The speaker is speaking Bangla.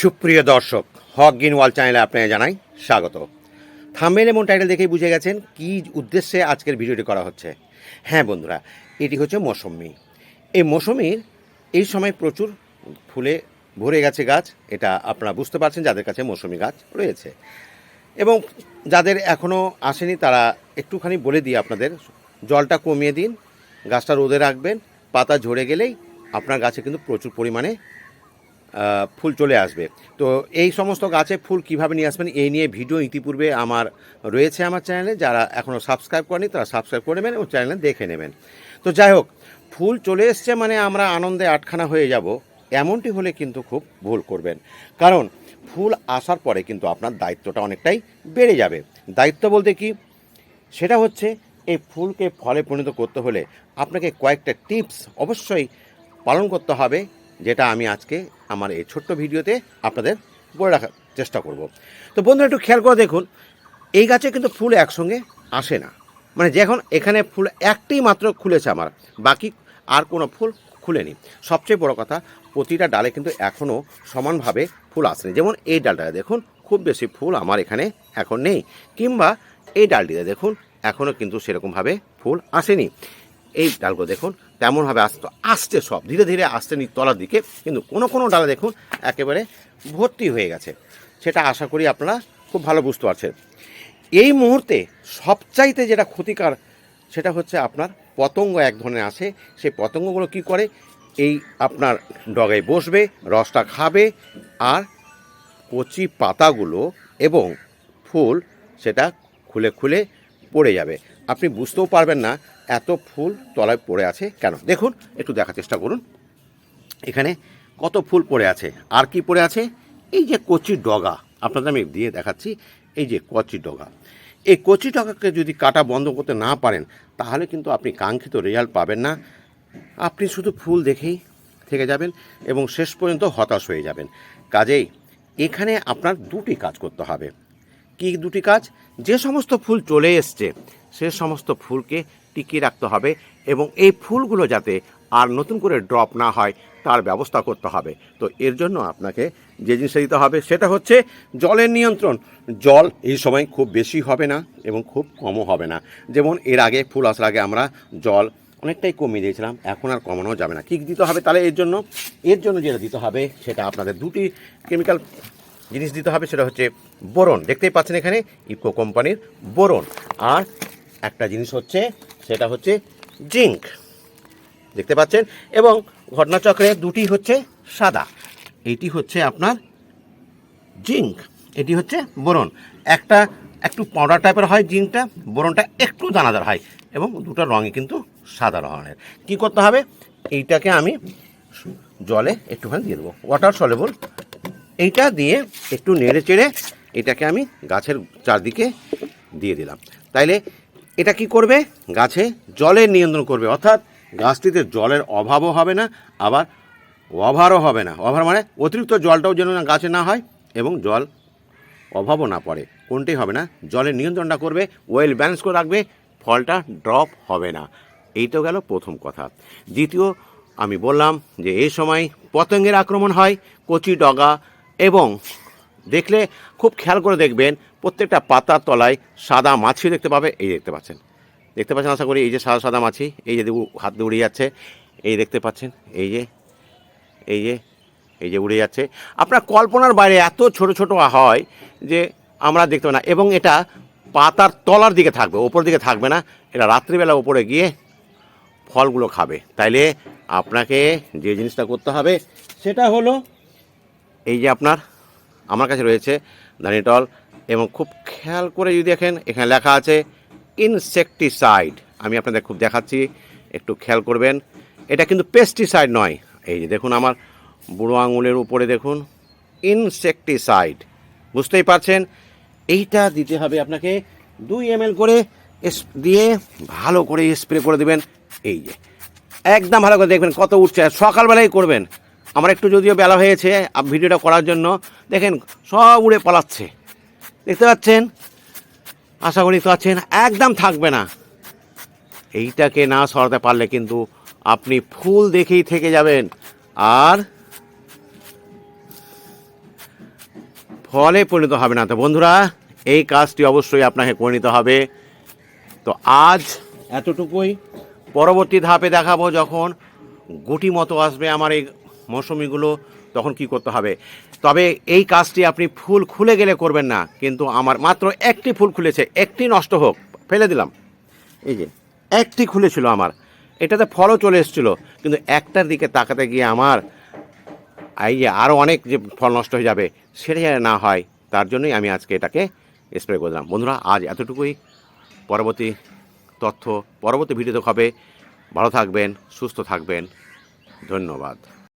সুপ্রিয় দর্শক, হক গিনওয়াল চ্যানেলে আপনাকে জানাই স্বাগত। থাম্বেল এবং টাইটেল দেখেই বুঝে গেছেন কি উদ্দেশ্যে আজকের ভিডিওটি করা হচ্ছে। হ্যাঁ বন্ধুরা, এটি হচ্ছে মৌসুমি। এই মৌসুমির এই সময় প্রচুর ফুলে ভরে গেছে গাছ, এটা আপনারা বুঝতে পারছেন যাদের কাছে মৌসুমি গাছ রয়েছে। এবং যাদের এখনও আসেনি, তারা একটুখানি বলে দিই আপনাদের, জলটা কমিয়ে দিন, গাছটা রোদে রাখবেন, পাতা ঝরে গেলেই আপনার গাছে কিন্তু প্রচুর পরিমাণে ফুল চলে আসবে। তো এই সমস্ত গাছে ফুল কীভাবে নিয়ে আসবেন এই নিয়ে ভিডিও ইতিপূর্বে আমার রয়েছে আমার চ্যানেলে। যারা এখনও সাবস্ক্রাইব করেনি তারা সাবস্ক্রাইব করে নেবেন এবং চ্যানেলে দেখে নেবেন। তো যাই হোক, ফুল চলে এসছে মানে আমরা আনন্দে আটখানা হয়ে যাব। এমনটি হলে কিন্তু খুব ভুল করবেন। কারণ ফুল আসার পরে কিন্তু আপনার দায়িত্বটা অনেকটাই বেড়ে যাবে। দায়িত্ব বলতে কি? সেটা হচ্ছে এই ফুলকে ফলে পরিণত করতে হলে আপনাকে কয়েকটা টিপস অবশ্যই পালন করতে হবে। যেটা আমি আজকে আমার এই ছোট্ট ভিডিওতে আপনাদের বলে রাখার চেষ্টা করব। তো বন্ধুরা, একটু খেয়াল করে দেখুন, এই গাছে কিন্তু ফুল একসঙ্গে আসে না। মানে যখন এখানে ফুল একটি মাত্র খুলেছে আমার, বাকি আর কোনো ফুল খুলেনি। সবচেয়ে বড় কথা, প্রতিটা ডালে কিন্তু এখনও সমানভাবে ফুল আসেনি। যেমন এই ডালটা দেখুন, খুব বেশি ফুল আমার এখানে এখন নেই। কিংবা এই ডালটিতে দেখুন, এখনও কিন্তু সেরকমভাবে ফুল আসেনি। এই ডালগুলো দেখুন তেমনভাবে আসতে আসছে সব। ধীরে ধীরে আসছে নি তলার দিকে, কিন্তু কোনো কোনো ডালে দেখুন একেবারে ভর্তি হয়ে গেছে। সেটা আশা করি আপনারা খুব ভালো বুঝতে পারছেন। এই মুহূর্তে সবচাইতে যেটা ক্ষতিকার সেটা হচ্ছে আপনার পতঙ্গ এক ধরনের আসে। সেই পতঙ্গগুলো কি করে? এই আপনার ডগায় বসবে, রসটা খাবে, আর কচি পাতাগুলো এবং ফুল সেটা খুলে খুলে পড়ে যাবে। আপনি বুঝতেও পারবেন না এত ফুল তলায় পড়ে আছে কেন? দেখুন, একটু দেখার চেষ্টা করুন। এখানে কত ফুল পড়ে আছে? আর কি পড়ে আছে? এই যে কচি ডগা, আপনাদের আমি দিয়ে দেখাচ্ছি, এই যে কচি ডগা। এই কচি ডগাকে যদি কাটা বন্ধ করতে না পারেন, তাহলে কিন্তু আপনি কাঙ্ক্ষিত রেজাল্ট পাবেন না। আপনি শুধু ফুল দেখেই থেকে যাবেন এবং শেষ পর্যন্ত হতাশ হয়ে যাবেন। কাজেই এখানে আপনার দুটি কাজ করতে হবে। কি দুটি কাজ? যে সমস্ত ফুল চলে এসছে সে সমস্ত ফুলকে টিকিয়ে রাখতে হবে এবং এই ফুলগুলো যাতে আর নতুন করে ড্রপ না হয়, তার ব্যবস্থা করতে হবে। তো এর জন্য আপনাকে যে জিনিসটা দিতে হবে সেটা হচ্ছে জলের নিয়ন্ত্রণ। জল এই সময় খুব বেশি হবে না এবং খুব কমও হবে না। যেমন এর আগে, ফুল আসার আগে আমরা জল অনেকটাই কমিয়ে দিয়েছিলাম, এখন আর কমানো যাবে না। কী দিতে হবে তাহলে এর জন্য? এর জন্য যেটা দিতে হবে সেটা আপনাদের দুটি কেমিক্যাল জিনিস দিতে হবে, সেটা হচ্ছে বোরন। দেখতেই পাচ্ছেন এখানে ইকো কোম্পানির বোরন। আর একটা জিনিস হচ্ছে, সেটা হচ্ছে জিঙ্ক। দেখতে পাচ্ছেন? এবং ঘটনাচক্রে দুটি হচ্ছে সাদা। এইটি হচ্ছে আপনার জিঙ্ক। এটি হচ্ছে বোরন। একটা একটু পাউডার টাইপের হয় জিঙ্কটা, বোরনটা একটু দানাদার হয় এবং দুটো রঙই কিন্তু সাদা রঙের। কী করতে হবে? এইটাকে আমি জলে একটুখানি দিয়ে দেবো। ওয়াটার সলেবল এইটা দিয়ে একটু নেড়ে চেড়ে এটাকে আমি গাছের চারদিকে দিয়ে দিলাম। তাইলে এটা কি করবে? গাছে জলের নিয়ন্ত্রণ করবে। অর্থাৎ গাছটিতে জলের অভাবও হবে না, আবার ওভারও হবে না। ওভার মানে অতিরিক্ত জলটাও যেন না গাছে না হয় এবং জল অভাবও না পড়ে। কোনটাই হবে না? জলের নিয়ন্ত্রণটা করবে, ওয়েল ব্যালেন্স করে রাখবে, ফলটা ড্রপ হবে না। এই তো গেল প্রথম কথা। দ্বিতীয়, আমি বললাম যে এই সময় পতঙ্গের আক্রমণ হয়, কচি ডগা এবং দেখলে খুব খেয়াল করে দেখবেন প্রত্যেকটা পাতার তলায় সাদা মাছি দেখতে পাবে, এই দেখতে পাচ্ছেন। দেখতে পাচ্ছেন, আশা করি এই যে সাদা সাদা মাছি, এই যে হাত দিয়ে উড়ে যাচ্ছে, এই দেখতে পাচ্ছেন, এই যে এই যে এই যে উড়ে যাচ্ছে। আপনার কল্পনার বাইরে এত ছোট ছোট হয় যে আমরা দেখতে না, এবং এটা পাতার তলার দিকে থাকবে, ওপর দিকে থাকবে না, এটা রাত্রিবেলা ওপরে গিয়ে ফলগুলো খাবে। তাইলে আপনাকে যে জিনিসটা করতে হবে, সেটা হলো এই যে আপনার, আমার কাছে রয়েছে ধানিটল এবং খুব খেয়াল করে যদি দেখেন, এখানে লেখা আছে ইনসেকটিসাইড আমি আপনাদের খুব দেখাচ্ছি, একটু খেয়াল করবেন। এটা কিন্তু পেস্টিসাইড নয়। এই যে দেখুন আমার বুড়ো আঙুলের উপরে দেখুন ইনসেকটিসাইড বুঝতেই পারছেন? এইটা দিতে হবে আপনাকে দুই এম করে দিয়ে ভালো করে স্প্রে করে দেবেন। এই যে, একদম ভালো করে দেখবেন কত উঠছে। আর সকালবেলায় করবেন। আমার একটু যদিও বেলা হয়েছে ভিডিওটা করার জন্য। দেখেন, সব উড়ে পালাচ্ছে। দেখতে পাচ্ছেন? আশা করি দেখতে পাচ্ছেন একদম থাকবে না। এইটাকে না সরাতে পারলে কিন্তু আপনি ফুল দেখেই থেকে যাবেন। আর ফলে পরিণত হবে না তো। বন্ধুরা, এই কাজটি অবশ্যই আপনাকে করে নিতে হবে। তো আজ এতটুকুই। পরবর্তী ধাপে দেখাবো যখন গুটি মতো আসবে আমার এই মৌসুমিগুলো। তখন কি করতে হবে? তবে এই কাজটি আপনি ফুল খুলে গেলে করবেন না, কিন্তু আমার মাত্র একটি ফুল খুলেছে, একটি নষ্ট হোক, ফেলে দিলাম। এই যে, একটি খুলেছিল আমার। এটাতে ফলও চলে এসেছিল, কিন্তু একটার দিকে তাকাতে গিয়ে আমার এই যে আরও অনেক যে ফল নষ্ট হয়ে যাবে, সেটা যেন না হয়, তার জন্যই আমি আজকে এটাকে স্প্রে করলাম বন্ধুরা, আজ এতটুকুই। পরবর্তী তথ্য, পরবর্তী ভিডিওতে হবে। ভালো থাকবেন, সুস্থ থাকবেন। ধন্যবাদ।